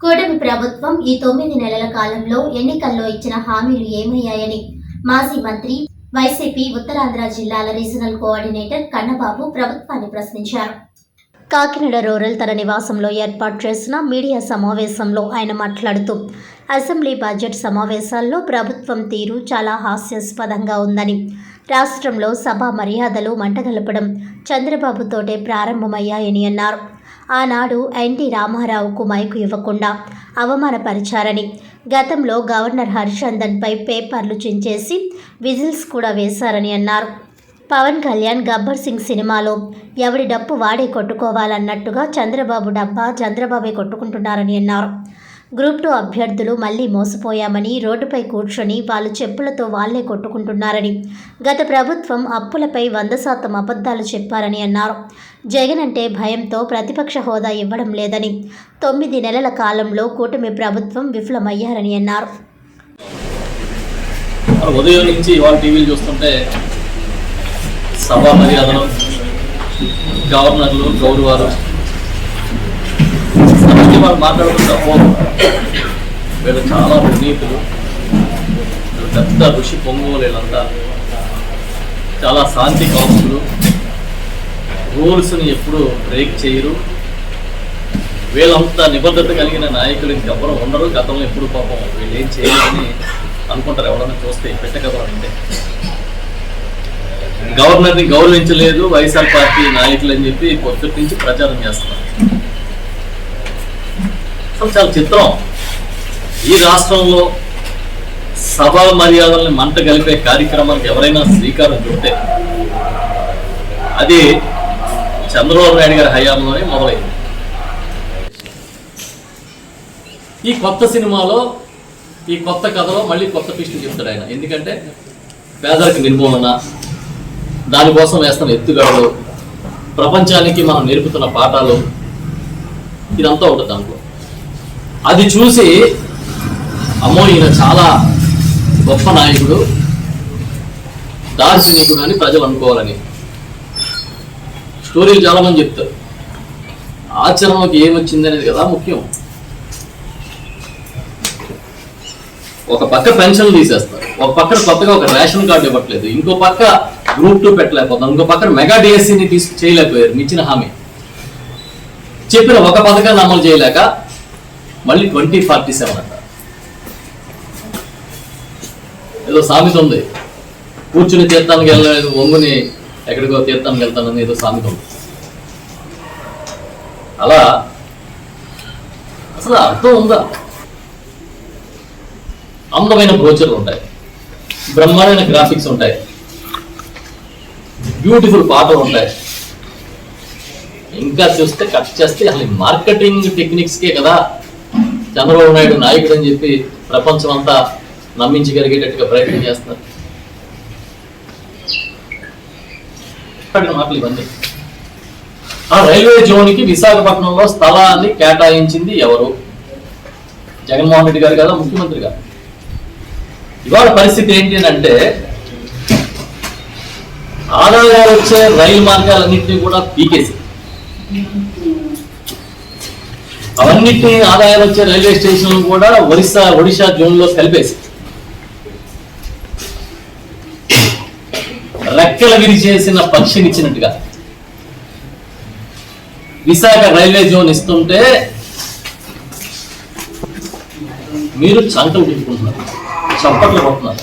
కూటమి ప్రభుత్వం ఈ తొమ్మిది నెలల కాలంలో ఎన్నికల్లో ఇచ్చిన హామీలు ఏమయ్యాయని మాజీ మంత్రి వైసీపీ ఉత్తరాంధ్ర జిల్లాల రీజనల్ కోఆర్డినేటర్ కన్నబాబు ప్రభుత్వాన్ని ప్రశ్నించారు. కాకినాడ రూరల్ తన నివాసంలో ఏర్పాటు చేసిన మీడియా సమావేశంలో ఆయన మాట్లాడుతూ అసెంబ్లీ బడ్జెట్ సమావేశాల్లో ప్రభుత్వం తీరు చాలా హాస్యాస్పదంగా ఉందని రాష్ట్రంలో సభ మర్యాదలు మంటగలపడం చంద్రబాబుతోటే ప్రారంభమయ్యాయని అన్నారు. ఆనాడు ఎన్టీ రామారావుకు మైకు ఇవ్వకుండా అవమానపరిచారని. గతంలో గవర్నర్ హర్షందన్పై పేపర్లు చించేసి విజిల్స్ కూడా వేశారని అన్నారు. పవన్ కళ్యాణ్ గబ్బర్ సింగ్ సినిమాలో ఎవడి డప్పు వాడే కొట్టుకోవాలన్నట్టుగా చంద్రబాబు డబ్బా చంద్రబాబే కొట్టుకుంటున్నారని అన్నారు. గ్రూప్ టూ అభ్యర్థులు మళ్ళీ మోసపోయామని రోడ్డుపై కూర్చొని వాళ్ళు చెప్పులతో వాళ్ళే కొట్టుకుంటున్నారని గత ప్రభుత్వం అప్పులపై వంద శాతం అబద్ధాలు చెప్పారని అన్నారు. జగన్ అంటే భయంతో ప్రతిపక్ష హోదా ఇవ్వడం లేదని తొమ్మిది నెలల కాలంలో కూటమి ప్రభుత్వం విఫలమయ్యారని అన్నారు. ఉదయం నుంచి ఇవాళ టీవీలు చూస్తుంటే సభా మర్యాదలు గవర్నర్లు గౌరవాలు గురించి వాళ్ళు మాట్లాడుకుంటా ఓ. వీళ్ళు చాలా పునీతులు. పెద్ద ఋషి పొంగోలు వీళ్ళంతా చాలా శాంతి కాపులు రూల్స్ని ఎప్పుడు బ్రేక్ చేయరు. వీళ్ళంత నిబద్ధత కలిగిన నాయకులు ఇంకెవ్వరు ఉండరు. గతంలో ఎప్పుడు పాపం వీళ్ళు ఏం చేయాలని అనుకుంటారు ఎవరన్నా చూస్తే పెట్టగలరు అంటే గవర్నర్ని గౌరవించలేదు. వైఎస్ఆర్ పార్టీ నాయకులు అని చెప్పి పొద్దుటి నుంచి ప్రచారం చేస్తున్నారు. అసలు చాలా చిత్రం. ఈ రాష్ట్రంలో సభా మర్యాదల్ని మంట కలిపే కార్యక్రమానికి ఎవరైనా శ్రీకారం చుడితే అది చంద్రబాబు నాయుడు గారి హయాంలోనే మొదలైంది. ఈ కొత్త సినిమాలో ఈ కొత్త కథలో మళ్ళీ కొత్త ట్విస్ట్ చెప్తాడు ఆయన. ఎందుకంటే పేదరికి నిర్మూలన దానికోసం వేస్తున్న ఎత్తుగడలు ప్రపంచానికి మనం నేర్పుతున్న పాఠాలు ఇదంతా ఉంటుంది దాంట్లో. అది చూసి అమ్మో ఈయన చాలా గొప్ప నాయకుడు దార్శనికుడు అని ప్రజలు అనుకోవాలని. స్టోరీలు చాలామంది చెప్తారు. ఆచరణలోకి ఏమొచ్చింది అనేది కదా ముఖ్యం. ఒక పక్క పెన్షన్లు తీసేస్తారు. ఒక పక్కన కొత్తగా ఒక రేషన్ కార్డు ఇవ్వట్లేదు. ఇంకో పక్క గ్రూప్ టూ పెట్టలేకపోతాం ఇంకో పక్కన మెగా డిఎస్సిని తీసుకు చేయలేకపోయారు. మిచ్చిన హామీ. చెప్పిన ఒక పథకాన్ని అమలు చేయలేక మళ్ళీ ట్వంటీ ఫార్టీ సెవెన్ అంట. ఏదో సామెత ఉంది. కూర్చుని తీర్థానికి వెళ్ళలేదు ఒంగుని ఎక్కడికో తీర్థానికి వెళ్తానని ఏదో సామెత ఉంది. అలా అసలు అర్థం ఉందా? అందమైన బ్రోచర్లు ఉంటాయి. బ్రహ్మాండమైన గ్రాఫిక్స్ ఉంటాయి. బ్యూటిఫుల్ పాటలు ఉంటాయి. ఇంకా చూస్తే కట్ చేస్తే అసలు మార్కెటింగ్ టెక్నిక్స్కే కదా చంద్రబాబు నాయుడు నాయకుడు అని చెప్పి ప్రపంచం అంతా నమ్మించగలిగేటట్టుగా ప్రయత్నం చేస్తున్నారు. మాట్లాడిన మాటలు ఇవన్నీ. ఆ రైల్వే జోన్కి విశాఖపట్నంలో స్థలాన్ని కేటాయించింది ఎవరు? జగన్మోహన్ రెడ్డి గారు కదా ముఖ్యమంత్రి గారు. ఇవాళ పరిస్థితి ఏంటి అంటే ఆదాయాలు వచ్చే రైలు మార్గాలన్నింటినీ కూడా పీకేసి అవన్నిటి ఆదాయాలు వచ్చే రైల్వే స్టేషన్లు కూడా ఒరిస్సా ఒడిశా జోన్లో కలిపేసి రెక్కలు విరిచేసిన పక్షినిచ్చినట్టుగా విశాఖ రైల్వే జోన్ ఇస్తుంటే మీరు చంకలు పెట్టుకుంటున్నారు చప్పట్లు కొట్టున్నారు